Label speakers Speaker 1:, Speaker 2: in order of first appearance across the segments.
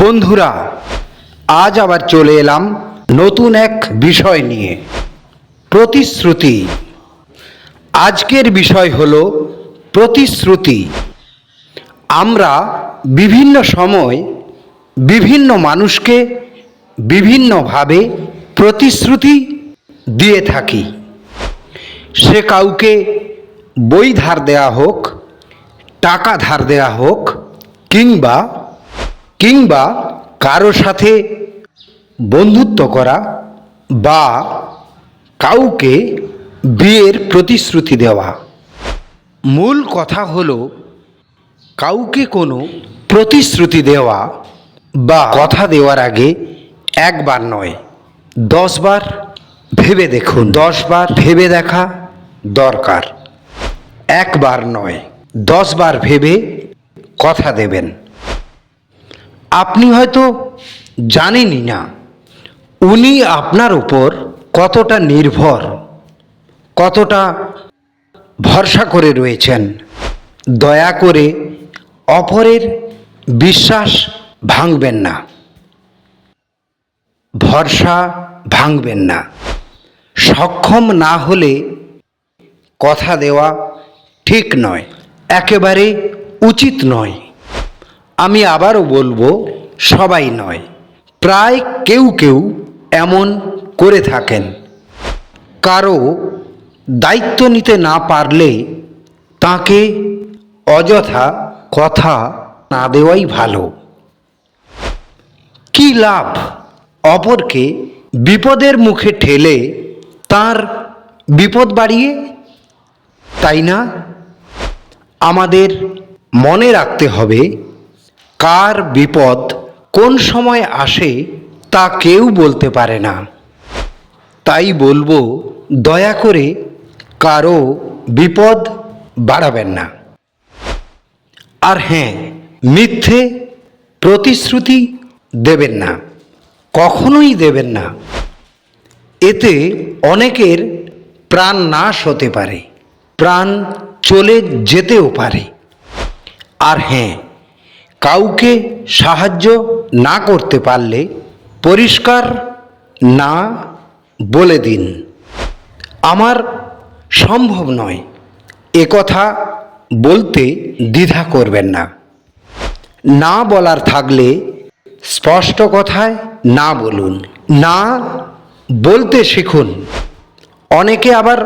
Speaker 1: বন্ধুরা, আজ আবার চলে এলাম নতুন এক বিষয় নিয়ে, প্রতিশ্রুতি। আজকের বিষয় হল প্রতিশ্রুতি। আমরা বিভিন্ন সময় বিভিন্ন মানুষকে বিভিন্নভাবে প্রতিশ্রুতি দিয়ে থাকি। সে কাউকে বই ধার দেয়া হোক, টাকা ধার দেয়া হোক, কিংবা কিংবা কারও সাথে বন্ধুত্ব করা বা কাউকে বিয়ের প্রতিশ্রুতি দেওয়া। মূল কথা হল কাউকে কোনো প্রতিশ্রুতি দেওয়া বা কথা দেওয়ার আগে একবার নয় দশবার ভেবে দেখুন। দশবার ভেবে দেখা দরকার। একবার নয় দশবার ভেবে কথা দেবেন। আপনি হয়তো জানেনই না, উনি আপনার উপর কতটা নির্ভর, কতটা ভরসা করে রয়েছেন। দয়া করে অপরের বিশ্বাস ভাঙবেন না, ভরসা ভাঙবেন না। সক্ষম না হলে কথা দেওয়া ঠিক নয়, একেবারে উচিত নয়। আমি আবারও বলব সবাই নয়। প্রায় কেউ কেউ এমন করে থাকেন। কারও দায়িত্ব নিতে না পারলে তাকে অযথা কথা না দেওয়াই ভালো। কি লাভ অপরকে বিপদের মুখে ঠেলে তার বিপদ বাড়িয়ে? তাই না? আমাদের মনে রাখতে হবে, কার বিপদ কোন সময় আসে তা কেউ বলতে পারে না। তাই বলব, দয়া করে কারও বিপদ বাড়াবেন না। আর হ্যাঁ মিথ্যে প্রতিশ্রুতি দেবেন না, কখনোই দেবেন না। এতে অনেকের প্রাণ নাশ হতে পারে, প্রাণ চলে যেতেও পারে। আর হ্যাঁ কাউকে সাহায্য না করতে পারলে পরিষ্কার না বলে দিন। আমার সম্ভব নয় এ কথা বলতে দ্বিধা করবেন না। না বলার থাকলে স্পষ্ট কথায় না বলুন, না বলতে শিখুন। অনেকে আবার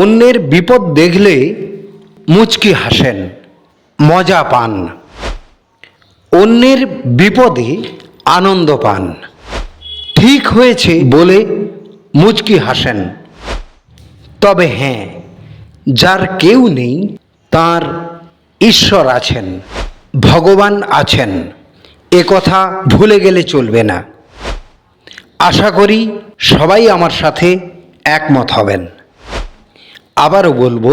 Speaker 1: অন্যের বিপদ দেখলে মুচকি হাসেন, মজা পান। অন্যের বিপদে আনন্দ পান। ঠিক হয়েছে বলে মুচকি হাসেন। তবে হ্যাঁ যার কেউ নেই, তার ঈশ্বর আছেন, ভগবান আছেন। এ কথা ভুলে গেলে চলবে না। আশা করি সবাই আমার সাথে একমত হবেন। আবারও বলব,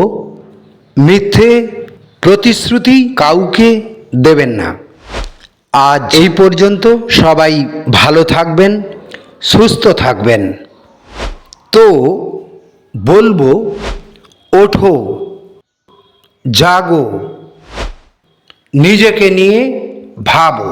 Speaker 1: মিথ্যে প্রতিশ্রুতি কাউকে দেবেন না। আজ এই পর্যন্ত সবাই ভালো থাকবেন, সুস্থ থাকবেন। তো বলব, ওঠো, জাগো, নিজেকে নিয়ে ভাবো।